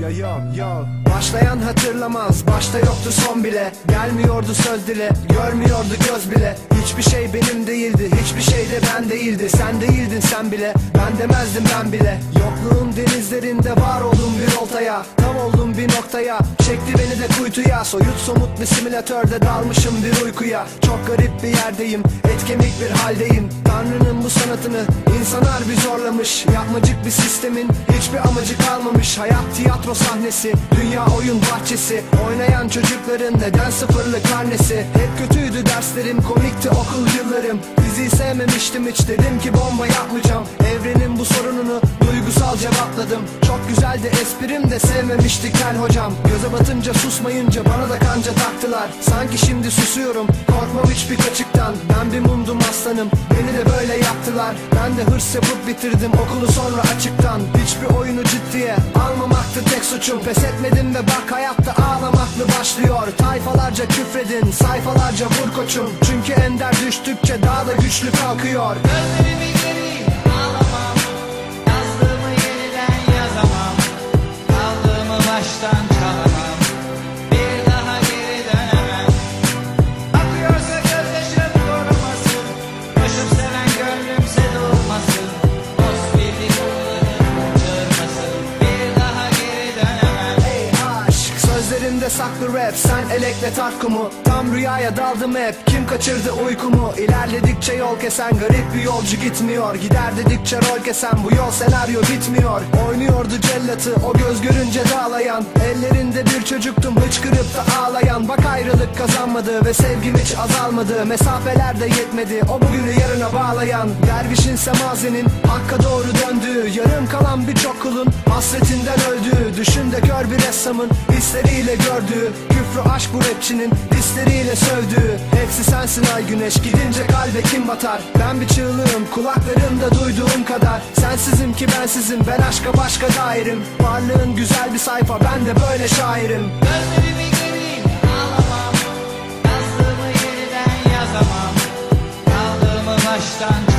yo yo yo Başlayan hatırlamaz Başta yoktu son bile. Gelmiyordu söz dile Görmüyordu göz bile. Hiçbir şey benim değildi Hiçbir şey de ben değildi. Sen değildin sen bile Ben demezdim ben bile. Yokluğun denizlerinde var oldum bir oltaya. Tam oldum bir noktaya. Çekti beni de kuytuya. Soyut somut bir simülatörde dalmışım bir uykuya. Çok garip bir yerdeyim Et kemik bir haldeyim. Tanrı'nın bu sanatını insanlar bir zorlamış. Yapmacık bir sistemin hiçbir amacı kalmamış. Hayat tiyatro sahnesi Dünya oyun bahçesi. Oynayan çocukların neden sıfırlı karnesi? Hep kötüydü derslerim komikti okul yıllarım. Diziyi sevmemiştim hiç dedim ki bomba yapmayacağım. Evrenin bu sorununu duygusal cevapladım. Çok güzeldi esprim de sevmemişti kel hocam. Göze batınca susmayınca bana da kanca taktılar. Sanki şimdi susuyorum korkmam hiçbir kaçıktan. Ben bir mumdum aslanım beni de böyle yaptılar. Ben de hırs yapıp bitirdim okulu sonra açıktan. Hiçbir oyunu ciddiye almamaktı tek suçum Pes etmedim ve bak hayatta ağlamaklı başlıyor. Tayfalarca küfredin sayfalarca vur koçum. Çünkü ender düştükçe daha da güçlü kalkıyor. Gözlerimi geri alamam Yazdığımı yeniden yazamam. Kaldığımı baştan çalamam Sözlerinde saklı rap Sen elekle takkumu. Tam rüyaya daldım hep Kim kaçırdı uykumu? İlerledikçe yol kesen Garip bir yolcu gitmiyor. Gider dedikçe rol kesen Bu yol senaryo bitmiyor. Oynuyordu cellatı O göz görünce dağlayan. Ellerinde bir çocuktum Hıçkırıp da ağlayan. Bak ayrılık kazanmadı Ve sevgim hiç azalmadı. Mesafeler de yetmedi O bugünü yarına bağlayan. Dervişin semazenin Hakka doğru döndüğü Yarım kalan birçok kulun Hasretinden öldüğü Düşün de ressamın Hisleriyle gördüğü Küfrü aşk bu rapçinin Hisleriyle sövdüğü Hepsi sensin ay güneş Gidince kalbe kim batar? Ben bir çığlığım Kulaklarımda duyduğum kadar. Sensizim ki bensizim Ben aşka başka dairim. Varlığın güzel bir sayfa Ben de böyle şairim. Gözlerimi geri alamam Yazdığımı yeniden yazamam. Kaldığımı baştan